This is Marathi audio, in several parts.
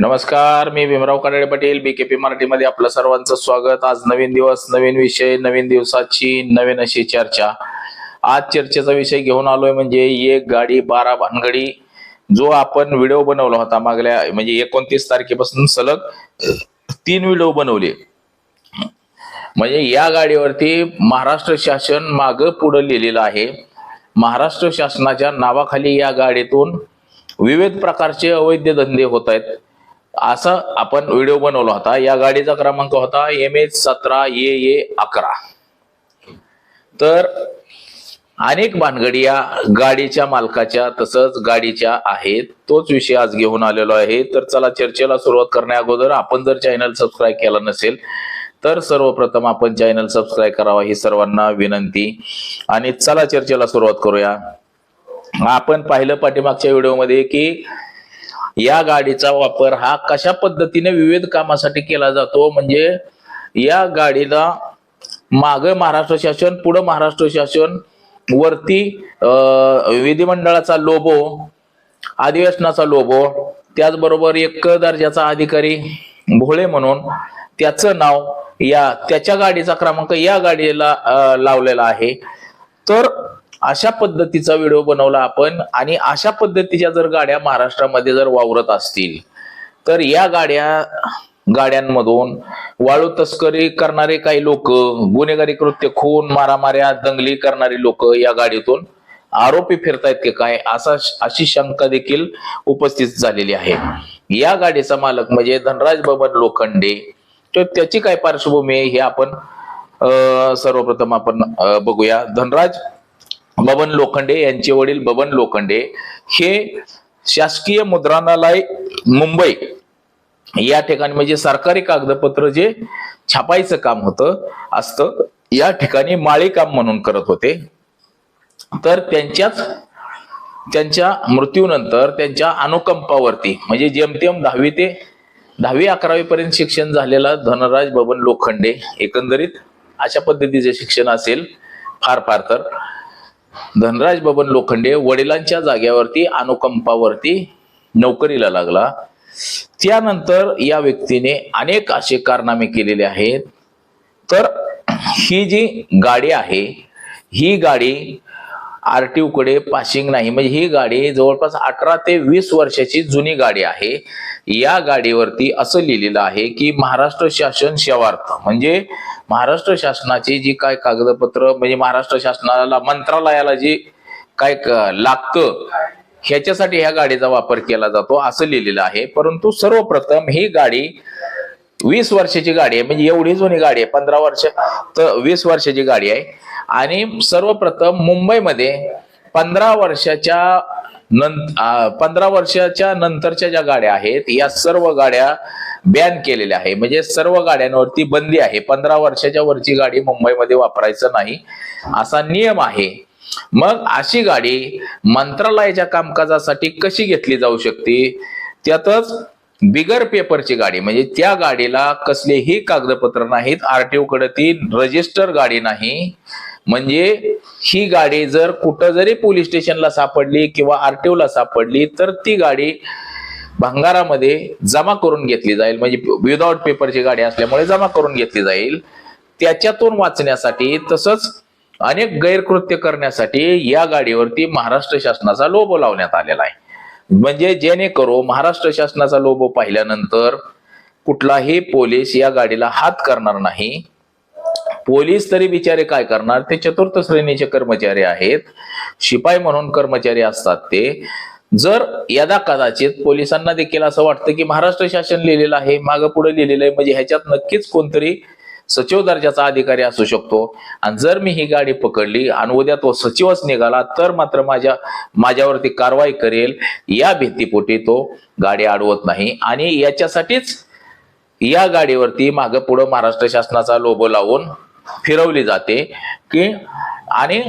नमस्कार मी भीमराव कानडे पाटील पी मराठीमध्ये आपलं सर्वांचं स्वागत. आज नवीन दिवस नवीन विषय नवीन दिवसाची नवीन अशी चर्चा. आज चर्चेचा विषय घेऊन आलोय म्हणजे एक गाडी बारा भानगडी जो आपण व्हिडिओ बनवला होता मागल्या म्हणजे एकोणतीस तारखेपासून सलग तीन व्हिडिओ बनवले. म्हणजे या गाडीवरती महाराष्ट्र शासन माग पुढे लिहिलेलं आहे. महाराष्ट्र शासनाच्या नावाखाली या गाडीतून विविध प्रकारचे अवैध धंदे होत आहेत. असा आपण व्हिडिओ बनवला होता. या गाडीचा क्रमांक होता एम एच सतरा ए ए अकरा. तर अनेक भानगडी या गाडीच्या मालकाच्या तसंच गाडीच्या आहेत. तोच विषय आज घेऊन आलेलो आहे. तर चला चर्चेला सुरुवात करण्या अगोदर आपण जर चॅनल सबस्क्राईब केला नसेल तर सर्वप्रथम आपण चॅनल सबस्क्राईब करावा ही सर्वांना विनंती. आणि चला चर्चेला सुरुवात करूया. आपण पाहिलं पाठीमागच्या व्हिडिओमध्ये की या गाडीचा वापर हा कशा पद्धतीने विविध कामासाठी केला जातो? म्हणजे या गाडीला माग महाराष्ट्र शासन पुढं महाराष्ट्र शासन वरती विधिमंडळाचा लोबो अधिवेशनाचा लोबो त्याचबरोबर एक दर्जाचा अधिकारी भोळे म्हणून त्याचं नाव या त्याच्या गाडीचा क्रमांक या गाडीला लावलेला आहे. तर अशा पद्धतीचा व्हिडिओ बनवला आपण आणि अशा पद्धतीच्या जर गाड्या महाराष्ट्रामध्ये जर वावरत असतील तर या गाड्या गाड्यांमधून वाळू तस्करी करणारे काही लोक गुन्हेगारी कृत्य खून मारामाऱ्या दंगली करणारी लोक या गाडीतून आरोपी फिरतायत की काय असा अशी शंका देखील उपस्थित झालेली आहे. या गाडीचा मालक म्हणजे धनराज बबन लोखंडे तर त्याची काय पार्श्वभूमी आहे हे आपण सर्वप्रथम आपण बघूया. धनराज बबन लोखंडे यांचे वडील बबन लोखंडे हे शासकीय मुद्रणालय मुंबई या ठिकाणी म्हणजे सरकारी कागदपत्र जे छापायचं काम होतं असतं या ठिकाणी माळी काम म्हणून करत होते. तर त्यांच्याच त्यांच्या मृत्यूनंतर त्यांच्या अनुकंपावरती म्हणजे जेमतेम दहावी ते दहावी अकरावी पर्यंत शिक्षण झालेला धनराज बबन लोखंडे एकंदरीत अशा पद्धतीचे शिक्षण असेल फार फार तर. धनराज बबन लोखंडे वडिलांच्या जाग्यावरती अनुकंपावरती नोकरीला लागला. त्यानंतर या व्यक्तीने अनेक असे कारनामे केलेले आहेत. तर ही जी गाडी आहे ही गाडी आर टी कडे पासिंग नाही. म्हणजे ही गाडी जवळपास अठरा ते वीस वर्षाची जुनी गाडी आहे. या गाडीवरती असं लिहिलेलं आहे की महाराष्ट्र शासन सेवार्थ म्हणजे महाराष्ट्र शासनाची जी काय कागदपत्र म्हणजे महाराष्ट्र शासनाला मंत्रालयाला जी काय क- लागतं ह्याच्यासाठी ह्या गाडीचा वापर केला जातो असं लिहिलेलं आहे. परंतु सर्वप्रथम ही गाडी वीस वर्षाची गाडी आहे. म्हणजे एवढी जुनी गाडी आहे. पंधरा वर्ष तर वीस वर्षाची गाडी आहे. आणि सर्वप्रथम मुंबईमध्ये पंधरा वर्षाच्या नंतर पंधरा वर्षाच्या नंतरच्या ज्या गाड्या आहेत या सर्व गाड्या बॅन केलेल्या आहे म्हणजे सर्व गाड्यांवरती बंदी आहे. पंधरा वर्षाच्या वरची गाडी मुंबईमध्ये वापरायचं नाही. असा नियम आहे. मग अशी गाडी मंत्रालयाच्या कामकाजासाठी कशी घेतली जाऊ शकते? त्यातच बिगर पेपरची गाडी म्हणजे त्या गाडीला कसलेही कागदपत्र नाहीत आरटीओ कडे ती रजिस्टर गाडी नाही. म्हणजे ही गाडी जर कुठं जरी पोलीस स्टेशनला सापडली किंवा आरटीओ ला सापडली तर ती गाडी भंगारामध्ये जमा करून घेतली जाईल. म्हणजे विदाउट पेपरची गाडी असल्यामुळे जमा करून घेतली जाईल. त्याच्यातून वाचण्यासाठी तसंच अनेक गैरकृत्य करण्यासाठी या गाडीवरती महाराष्ट्र शासनाचा लोगो लावण्यात आलेला आहे. म्हणजे जेणेकरून महाराष्ट्र शासनाचा लोगो पाहिल्यानंतर कुठलाही पोलीस या गाडीला हात करणार नाही. पोलीस तरी बिचारे काय करणार? ते चतुर्थ श्रेणीचे कर्मचारी आहेत. शिपाई म्हणून कर्मचारी असतात ते. जर यदा कदाचित पोलिसांना देखील असं वाटतं की महाराष्ट्र शासन लिहिलेलं आहे मागं पुढे लिहिलेलं आहे म्हणजे ह्याच्यात नक्कीच कोणतरी सचिव दर्जाचा अधिकारी असू शकतो. आणि जर मी ही गाडी पकडली आणि उद्या तो सचिवच निघाला तर मात्र माझ्या माझ्यावरती कारवाई करेल. या भीतीपोटी तो गाडी अडवत नाही. आणि याच्यासाठीच या गाडीवरती मागं पुढं महाराष्ट्र शासनाचा लोबो लावून फिरवली जाते की आणि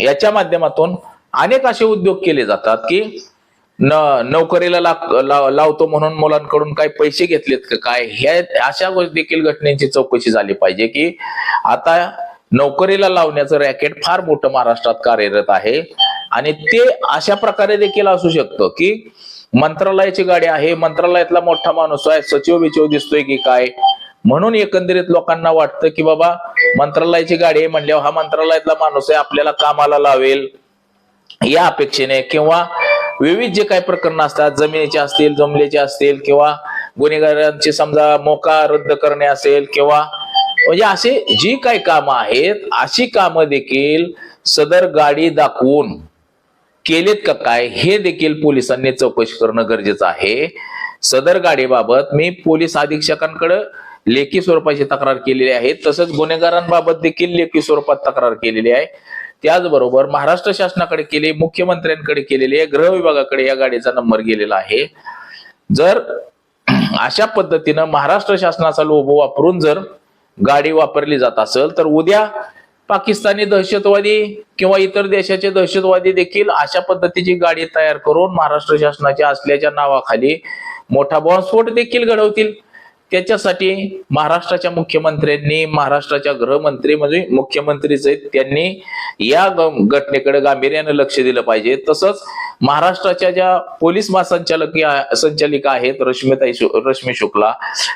याच्या माध्यमातून अनेक असे उद्योग केले जातात की न नोकरीला लावतो म्हणून मुलांकडून काही पैसे घेतलेत का काय? ह्या अशा गोष्टी देखील घटनेची चौकशी झाली पाहिजे की आता नोकरीला लावण्याचं रॅकेट फार मोठं महाराष्ट्रात कार्यरत आहे आणि ते अशा प्रकारे देखील असू शकतं की मंत्रालयाची गाडी आहे मंत्रालयातला मोठा माणूस आहे सचिव बिचिव दिसतोय की काय? म्हणून एकंदरीत लोकांना वाटतं की बाबा मंत्रालयाची गाडी आहे म्हणल्यावर हा मंत्रालयातला माणूस आहे आपल्याला कामाला लावेल या अपेक्षेने किंवा विविध जे काही प्रकरण असतात जमिनीचे असतील जमलेचे असतील किंवा गुन्हेगारांचे समजा मोका रद्द करणे असेल किंवा म्हणजे असे जी काही कामं आहेत अशी कामं देखील सदर गाडी दाखवून केलेत का काय हे देखील पोलिसांनी चौकशी करणं गरजेचं आहे. सदर गाडीबाबत मी पोलीस अधीक्षकांकडे लेखी स्वरूपाची तक्रार केलेली आहे. तसंच गुन्हेगारांबाबत देखील लेखी स्वरूपात तक्रार केलेली आहे. त्याचबरोबर महाराष्ट्र शासनाकडे केले मुख्यमंत्र्यांकडे केलेले गृह विभागाकडे या गाडीचा नंबर गेलेला आहे. जर अशा पद्धतीनं महाराष्ट्र शासनाचा लोभ वापरून जर गाडी वापरली जात असेल तर उद्या पाकिस्तानी दहशतवादी किंवा इतर देशाचे दहशतवादी देखील अशा पद्धतीची गाडी तयार करून महाराष्ट्र शासनाच्या असल्याच्या नावाखाली मोठा बॉम्बस्फोट देखील घडवतील. त्याच्यासाठी महाराष्ट्राच्या मुख्यमंत्र्यांनी महाराष्ट्राच्या गृहमंत्री म्हणजे मुख्यमंत्रीच आहेत त्यांनी या घटनेकडे गांभीर्यानं लक्ष दिलं पाहिजे. तसंच महाराष्ट्राच्या ज्या पोलीस महासंचालक संचालिका आहेत रश्मिताई रश्मी शुक्ला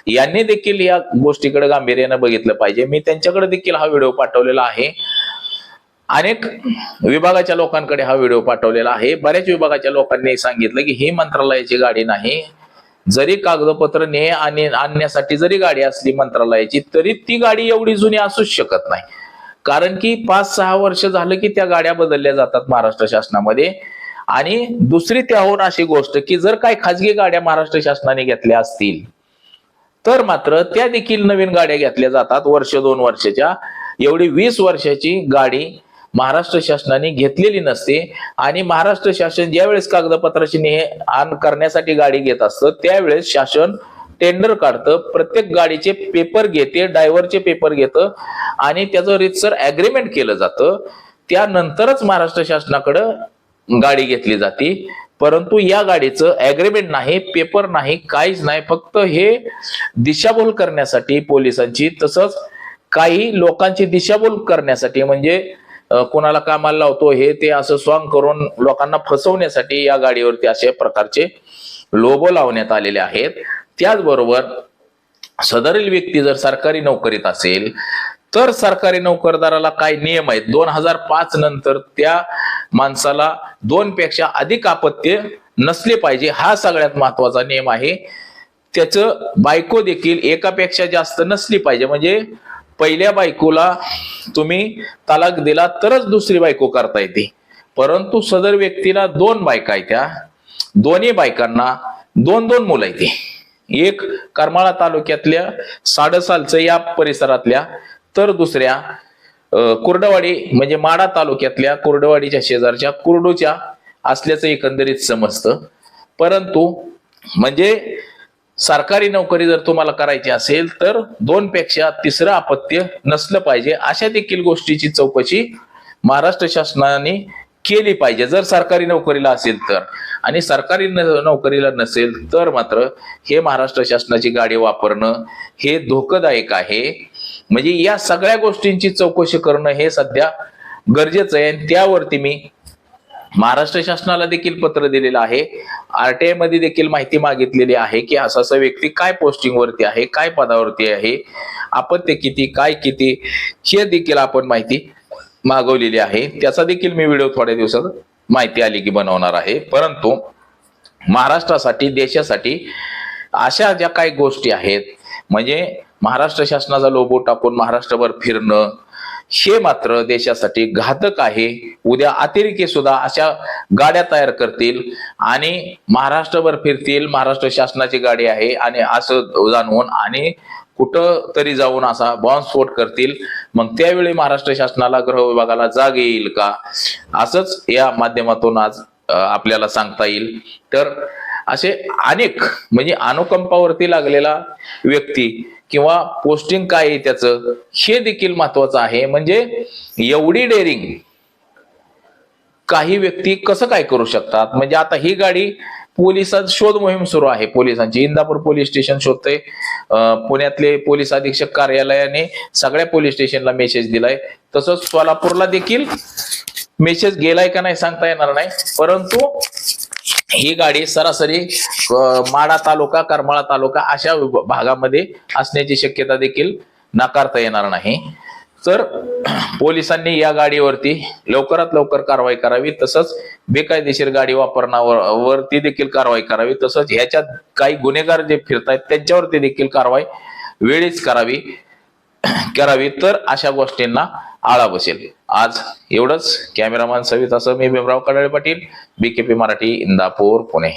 यांनी देखील या गोष्टीकडे गांभीर्यानं बघितलं पाहिजे. मी त्यांच्याकडे देखील हा व्हिडिओ पाठवलेला आहे. अनेक विभागाच्या लोकांकडे हा व्हिडिओ पाठवलेला आहे. बऱ्याच विभागाच्या लोकांनी सांगितलं की ही मंत्रालयाची गाडी नाही. जरी कागदपत्र ने आणि आणण्यासाठी जरी गाडी असली मंत्रालयाची तरी ती गाडी एवढी जुनी असूच शकत नाही. कारण की पाच सहा वर्ष झालं की त्या गाड्या बदलल्या जातात महाराष्ट्र शासनामध्ये. आणि दुसरी त्याहून अशी गोष्ट की जर काही खाजगी गाड्या महाराष्ट्र शासनाने घेतल्या असतील तर मात्र त्या देखील नवीन गाड्या घेतल्या जातात वर्ष दोन वर्षाच्या. एवढी वीस वर्षाची गाडी महाराष्ट्र शासनाने घेतलेली नसते. आणि महाराष्ट्र शासन ज्यावेळेस कागदपत्राची ने आण करण्यासाठी गाडी घेत असतं त्यावेळेस शासन टेंडर काढतं. प्रत्येक गाडीचे पेपर घेते ड्रायव्हरचे पेपर घेतं. आणि त्याचं रितसर अग्रीमेंट केलं जातं. त्यानंतरच महाराष्ट्र शासनाकडं गाडी घेतली जाते. परंतु या गाडीचं अग्रीमेंट नाही पेपर नाही काहीच नाही. फक्त हे दिशाभूल करण्यासाठी पोलिसांची तसंच काही लोकांची दिशाभूल करण्यासाठी म्हणजे कोणाला कामाला लावतो हे ते असं सॉंग करून लोकांना फसवण्यासाठी या गाडीवरती अशा प्रकारचे लोबो लावण्यात आलेले आहेत. त्याचबरोबर सदरील व्यक्ती जर सरकारी नोकरीत असेल तर सरकारी नोकरदाराला काय नियम आहेत? दोन हजार पाच नंतर त्या माणसाला दोन पेक्षा अधिक अपत्य नसले पाहिजे हा सगळ्यात महत्त्वाचा नियम आहे. त्याचं बायको देखील एकापेक्षा जास्त नसली पाहिजे. म्हणजे पहिल्या बायकोला तुम्ही तलाक दिला तरच दुसरी बायको करता येते. परंतु सदर व्यक्तीला दोन बायका आहेत त्या. दोन्ही बायकांना दोन दोन मुलं आहेत एक करमाळा तालुक्यातल्या साडसालचं या परिसरातल्या तर दुसऱ्या कुर्डवाडी म्हणजे माडा तालुक्यातल्या कुर्डवाडीच्या शेजारच्या कुर्डूच्या असल्याचं एकंदरीत समजतं. परंतु म्हणजे सरकारी नोकरी जर तुम्हाला करायची असेल तर दोनपेक्षा तिसरं अपत्य नसलं पाहिजे. अशा देखील गोष्टीची चौकशी महाराष्ट्र शासनाने केली पाहिजे. जर सरकारी नोकरीला असेल तर. आणि सरकारी न- नोकरीला नसेल तर मात्र हे महाराष्ट्र शासनाची गाडी वापरणं हे धोकादायक आहे. म्हणजे या सगळ्या गोष्टींची चौकशी करणं हे सध्या गरजेचं आहे. आणि त्यावरती मी महाराष्ट्र शासनाला देखील पत्र दिलेलं आहे. आरटीआयमध्ये देखील माहिती मागितलेली आहे की असा असा व्यक्ती काय पोस्टिंगवरती आहे काय पदावरती आहे आपण ते किती काय किती हे देखील आपण माहिती मागवलेली आहे. त्याचा देखील मी व्हिडिओ थोड्या दिवसात माहिती आली की बनवणार आहे. परंतु महाराष्ट्रासाठी देशासाठी अशा ज्या काही गोष्टी आहेत म्हणजे महाराष्ट्र शासनाचा लोबो टाकून महाराष्ट्रभर फिरणं हे मात्र देशासाठी घातक आहे. उद्या अतिरेकी सुद्धा अशा गाड्या तयार करतील आणि महाराष्ट्रभर फिरतील. महाराष्ट्र शासनाची गाडी आहे आणि असं जाणवून आणि कुठं तरी जाऊन असा बॉम्बस्फोट करतील. मग त्यावेळी महाराष्ट्र शासनाला गृह विभागाला जाग येईल का? असंच या माध्यमातून आज आपल्याला सांगता येईल. तर असे अनेक म्हणजे अनुकंपावरती लागलेला व्यक्ती किंवा पोस्टिंग काय आहे त्याचं हे देखील महत्वाचं आहे. म्हणजे एवढी डेअरिंग काही व्यक्ती कसं काय करू शकतात? म्हणजे आता ही गाडी पोलिसात शोध मोहीम सुरू आहे पोलिसांची. इंदापूर पोलीस स्टेशन शोधते पुण्यातले पोलीस अधीक्षक कार्यालयाने सगळ्या पोलीस स्टेशनला मेसेज दिलाय. तसंच सोलापूरला देखील मेसेज गेलाय का नाही सांगता येणार नाही. परंतु ही गाडी सरासरी माडा तालुका करमाळा तालुका अशा भागामध्ये असण्याची शक्यता देखील नाकारता येणार नाही. तर पोलिसांनी या गाडीवरती लवकरात लवकर कारवाई करावी तसंच बेकायदेशीर गाडी वापरण्यावरती वरती देखील कारवाई करावी तसंच ह्याच्यात काही गुन्हेगार जे फिरतायत त्यांच्यावरती देखील कारवाई वेळीच करावी करावी. तर अशा गोष्टींना आळा बसेल. आज एवढंच. कॅमेरामॅन सवितासह मी भीमराव कडाळे पाटील बीकेपी मराठी इंदापूर पुणे.